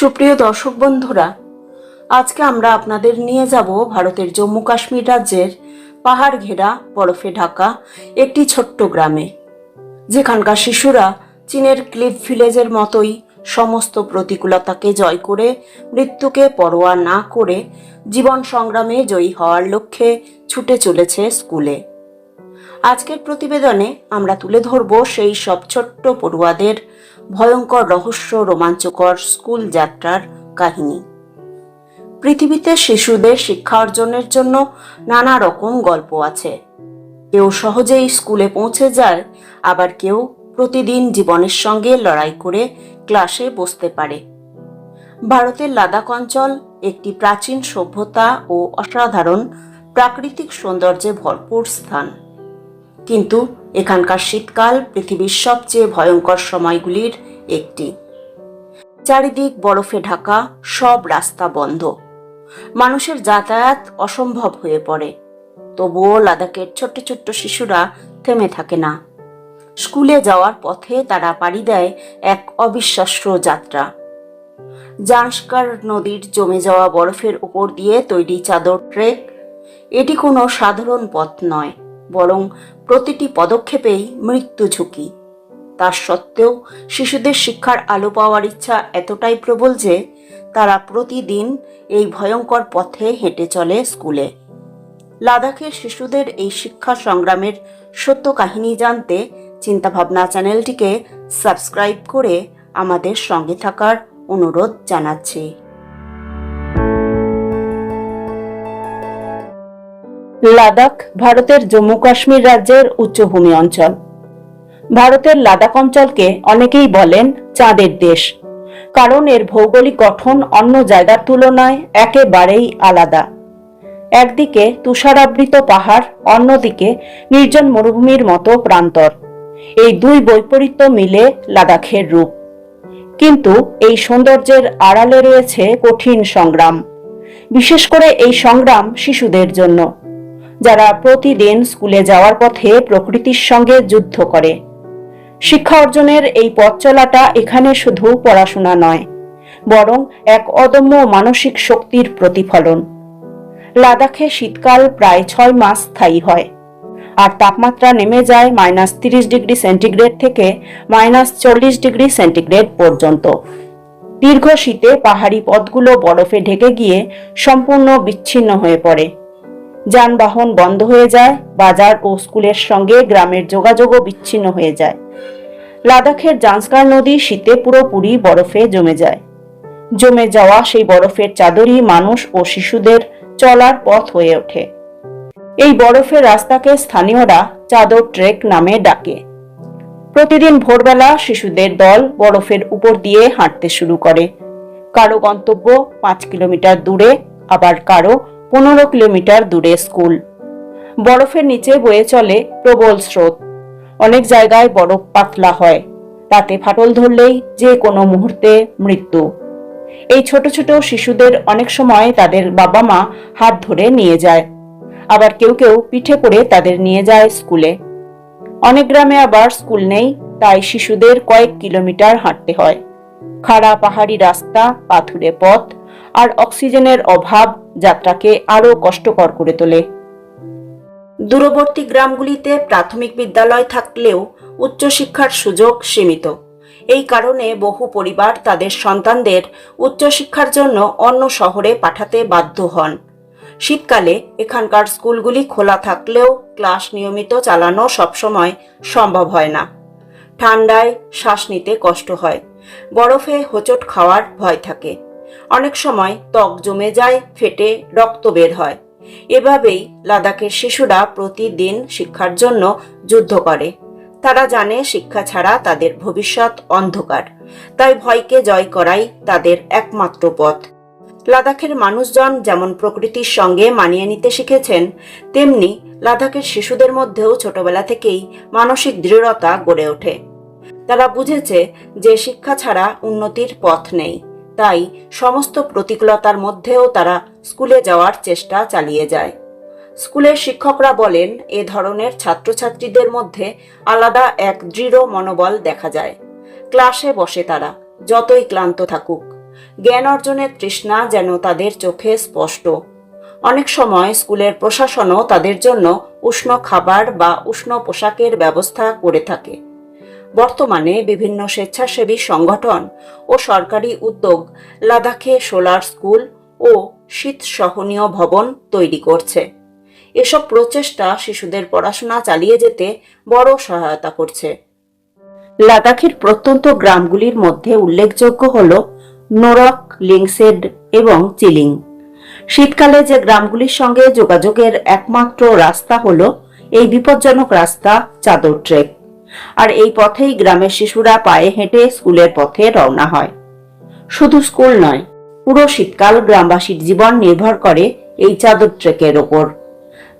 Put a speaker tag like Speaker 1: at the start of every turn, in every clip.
Speaker 1: সুপ্রিয় দর্শক বন্ধুরা, আজকে আমরা আপনাদের নিয়ে যাব ভারতের জম্মু কাশ্মীর রাজ্যের পাহাড় ঘেরা বরফে ঢাকা একটি ছোট্ট গ্রামে। যেখানকার শিশুরা চীনের ক্লিপ ভিলেজের মতোই সমস্ত প্রতিকূলতাকে জয় করে, মৃত্যুকে পরোয়া না করে জীবন সংগ্রামে জয়ী হওয়ার লক্ষ্যে ছুটে চলেছে স্কুলে। আজকের প্রতিবেদনে আমরা তুলে ধরব সেই সব ছোট্ট পড়ুয়াদের ভয়ঙ্কর রহস্য, রোমাঞ্চকর স্কুল যাত্রার কাহিনী। পৃথিবীতে শিশুদের শিক্ষা অর্জনের জন্য নানা রকম গল্প আছে। কেউ সহজেই স্কুলে পৌঁছে যায়, আবার কেউ প্রতিদিন জীবনের সঙ্গে লড়াই করে ক্লাসে বসতে পারে। ভারতের লাদাখ অঞ্চল একটি প্রাচীন সভ্যতা ও অসাধারণ প্রাকৃতিক সৌন্দর্যে ভরপুর স্থান। কিন্তু এখানকার শীতকাল পৃথিবীর সবচেয়ে ভয়ঙ্কর সময়গুলির একটি। চারিদিক বরফে ঢাকা, সব রাস্তা বন্ধ। মানুষের যাতায়াত অসম্ভব হয়ে পড়ে। তবুও লাদাখের ছোট্ট ছোট্ট শিশুরা থেমে থাকে না। স্কুলে যাওয়ার পথে তারা পাড়ি দেয় এক অবিশ্বাস্য যাত্রা। জাংস্কার নদীর জমে যাওয়া বরফের উপর দিয়ে তৈরি চাদর ট্রেক, এটি কোনো সাধারণ পথ নয়। বরং প্রতিটি পদক্ষেপেই মৃত্যু ঝুঁকি। তার সত্ত্বেও শিশুদের শিক্ষার আলো পাওয়ার ইচ্ছা এতটাই প্রবল যে তারা প্রতিদিন এই ভয়ঙ্কর পথে হেঁটে চলে স্কুলে। লাদাখের শিশুদের এই শিক্ষা সংগ্রামের সত্য কাহিনী জানতে চিন্তাভাবনা চ্যানেলটিকে সাবস্ক্রাইব করে আমাদের সঙ্গে থাকার অনুরোধ জানাচ্ছি। লাদাখ ভারতের জম্মু কাশ্মীর রাজ্যের উচ্চভূমি অঞ্চল। ভারতের লাদাখ অঞ্চলকে অনেকেই বলেন চাঁদের দেশ। কারণ এর ভৌগোলিক গঠন অন্য জায়গার তুলনায় একেবারেই আলাদা। একদিকে তুষারাবৃত পাহাড়, অন্যদিকে নির্জন মরুভূমির মতো প্রান্তর। এই দুই বৈপরীত্য মিলে লাদাখের রূপ। কিন্তু এই সৌন্দর্যের আড়ালে রয়েছে কঠিন সংগ্রাম। বিশেষ করে এই সংগ্রাম শিশুদের জন্য। যারা প্রতিদিন স্কুলে যাওয়ার পথে প্রকৃতির সঙ্গে যুদ্ধ করে। শিক্ষা অর্জনের এই পথ চলাটা এখানে শুধু পড়াশোনা নয়, বরং এক অদম্য মানসিক শক্তির প্রতিফলন। লাদাখে শীতকাল প্রায় ছয় মাস স্থায়ী হয়, আর তাপমাত্রা নেমে যায় মাইনাস তিরিশ ডিগ্রি সেন্টিগ্রেড থেকে মাইনাস চল্লিশ ডিগ্রি সেন্টিগ্রেড পর্যন্ত। দীর্ঘ শীতে পাহাড়ি পথগুলো বরফে ঢেকে গিয়ে সম্পূর্ণ বিচ্ছিন্ন হয়ে পড়ে। যানবাহন বন্ধ হয়ে যায়, বাজার ও স্কুলের সঙ্গে গ্রামের যোগাযোগও বিচ্ছিন্ন হয়ে যায়। লাদাখের জান্সকার নদী শীতে পুরোপুরি বরফে জমে যায়। জমে যাওয়া সেই বরফের চাদরই মানুষ ও শিশুদের চলার পথ হয়ে ওঠে। এই বরফের রাস্তাকে স্থানীয়রা চাদর ট্রেক নামে ডাকে। প্রতিদিন ভোরবেলা শিশুদের দল বরফের উপর দিয়ে হাঁটতে শুরু করে। কারও গন্তব্য পাঁচ কিলোমিটার দূরে, আবার কারও পনেরো কিলোমিটার দূরে স্কুল। বরফের নিচে বয়ে চলে প্রবল স্রোত। অনেক জায়গায় বরফ পাতলা হয়। তাতে ফাটল ধরলেই যে কোনো মুহূর্তে মৃত্যু। এই ছোট ছোট শিশুদের অনেক সময় তাদের বাবা মা হাত ধরে নিয়ে যায়। আবার কেউ কেউ পিঠে করে তাদের নিয়ে যায় স্কুলে। অনেক গ্রামে আবার স্কুল নেই, তাই শিশুদের কয়েক কিলোমিটার হাঁটতে হয়। খাড়া পাহাড়ি রাস্তা, পাথুরে পথ আর অক্সিজেনের অভাব যাত্রাকে আরও কষ্টকর করে তোলে। দূরবর্তী গ্রামগুলিতে প্রাথমিক বিদ্যালয় থাকলেও উচ্চশিক্ষার সুযোগ সীমিত। এই কারণে বহু পরিবার তাদের সন্তানদের উচ্চশিক্ষার জন্য অন্য শহরে পাঠাতে বাধ্য হন। শীতকালে এখানকার স্কুলগুলি খোলা থাকলেও ক্লাস নিয়মিত চালানো সবসময় সম্ভব হয় না। ঠান্ডায় শ্বাস নিতে কষ্ট হয়। বরফে হোঁচট খাওয়ার ভয় থাকে। অনেক সময় ত্বক জমে যায়, ফেটে, রক্ত বের হয়। এভাবেই লাদাখের শিশুরা প্রতিদিন শিক্ষার জন্য যুদ্ধ করে। তারা জানে শিক্ষা ছাড়া তাদের ভবিষ্যৎ অন্ধকার। তাই ভয়কে জয় করাই তাদের একমাত্র পথ। লাদাখের মানুষজন যেমন প্রকৃতির সঙ্গে মানিয়ে নিতে শিখেছেন, তেমনি লাদাখের শিশুদের মধ্যেও ছোটবেলা থেকেই মানসিক দৃঢ়তা গড়ে ওঠে। তারা বুঝেছে যে শিক্ষা ছাড়া উন্নতির পথ নেই। তাই সমস্ত প্রতিকূলতার মধ্যেও তারা স্কুলে যাওয়ার চেষ্টা চালিয়ে যায়। স্কুলের শিক্ষকরা বলেন, এ ধরনের ছাত্রছাত্রীদের মধ্যে আলাদা এক দৃঢ় মনোবল দেখা যায়। ক্লাসে বসে তারা যতই ক্লান্ত থাকুক, জ্ঞান অর্জনের তৃষ্ণা যেন তাদের চোখে স্পষ্ট। অনেক সময় স্কুলের প্রশাসনও তাদের জন্য উষ্ণ খাবার বা উষ্ণ পোশাকের ব্যবস্থা করে থাকে। বর্তমানে বিভিন্ন স্বেচ্ছাসেবী সংগঠন ও সরকারি উদ্যোগ লাদাখে সোলার স্কুল ও শীত সহনীয় ভবন তৈরি করছে। এসব প্রচেষ্টা শিশুদের পড়াশোনা চালিয়ে যেতে বড় সহায়তা করছে। লাদাখের প্রত্যন্ত গ্রামগুলির মধ্যে উল্লেখযোগ্য হল নোরক, লিংসেড এবং চিলিং। শীতকালে যে গ্রামগুলির সঙ্গে যোগাযোগের একমাত্র রাস্তা হল এই বিপজ্জনক রাস্তা চাদর ট্রেক। আর এই পথেই গ্রামের শিশুরা পায়ে হেঁটে স্কুলের পথে রওনা হয়। শুধু স্কুল নয়, পুরো শীতকাল গ্রামবাসীর জীবন নির্ভর করে এই চাদর ট্রেকের ওপর।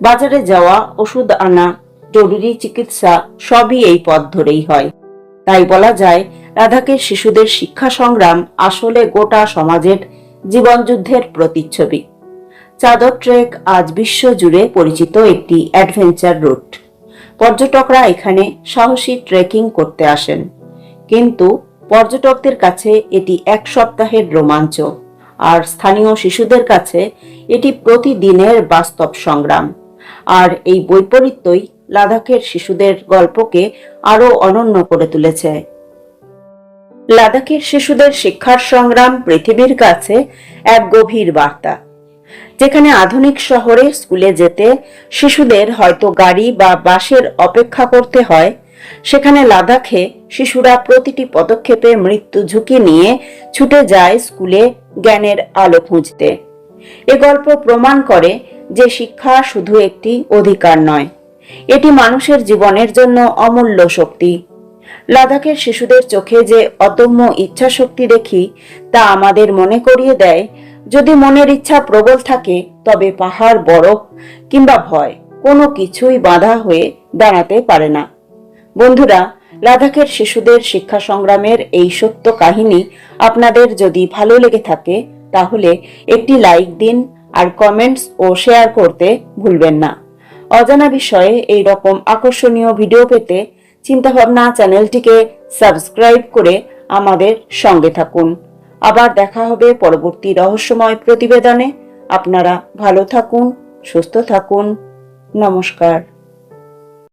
Speaker 1: বাজারে যাওয়া, ওষুধ আনা, জরুরি চিকিৎসা সবই এই পথ ধরেই হয়। তাই বলা যায় রাধাকের শিশুদের শিক্ষা সংগ্রাম আসলে গোটা সমাজের জীবনযুদ্ধের প্রতিচ্ছবি। চাদর ট্রেক আজ বিশ্ব জুড়ে পরিচিত একটি অ্যাডভেঞ্চার রুট। পর্যটকরা এখানে সাহসী ট্রেকিং করতে আসেন। কিন্তু পর্যটকদের কাছে এটি এক সপ্তাহের রোমাঞ্চ। আর স্থানীয় শিশুদের কাছে এটি প্রতিদিনের বাস্তব সংগ্রাম। আর এই বৈপরীত্যই লাদাখের শিশুদের গল্পকে আরও অনন্য করে তুলেছে। লাদাখের শিশুদের শিক্ষার সংগ্রাম পৃথিবীর কাছে এক গভীর বার্তা। যেখানে আধুনিক শহরে স্কুলে যেতে শিশুদের হয়তো গাড়ি বা বাসের অপেক্ষা করতে হয়, সেখানে লাদাখে শিশুরা প্রতিটি পদক্ষেপে মৃত্যু ঝুঁকি নিয়ে ছুটে যায় স্কুলে জ্ঞানের আলো খুঁজতে। এ গল্প প্রমাণ করে যে শিক্ষা শুধু একটি অধিকার নয়, এটি মানুষের জীবনের জন্য অমূল্য শক্তি। লাদাখের শিশুদের চোখে যে অদম্য ইচ্ছা শক্তি দেখি, তা আমাদের মনে করিয়ে দেয় যদি মনের ইচ্ছা প্রবল থাকে, তবে পাহাড়, বরফ কিংবা ভয় কোনো কিছুই বাধা হয়ে দাঁড়াতে পারে না। বন্ধুরা, লাদাখের শিশুদের শিক্ষা সংগ্রামের এই সত্য কাহিনী আপনাদের যদি ভালো লেগে থাকে, তাহলে একটি লাইক দিন আর কমেন্টস ও শেয়ার করতে ভুলবেন না। অজানা বিষয়ে এই রকম আকর্ষণীয় ভিডিও পেতে চিন্তাভাবনা চ্যানেলটিকে সাবস্ক্রাইব করে আমাদের সঙ্গে থাকুন। আবার দেখা হবে পরবর্তী রহস্যময় প্রতিবেদনে। আপনারা ভালো থাকুন সুস্থ থাকুন। নমস্কার।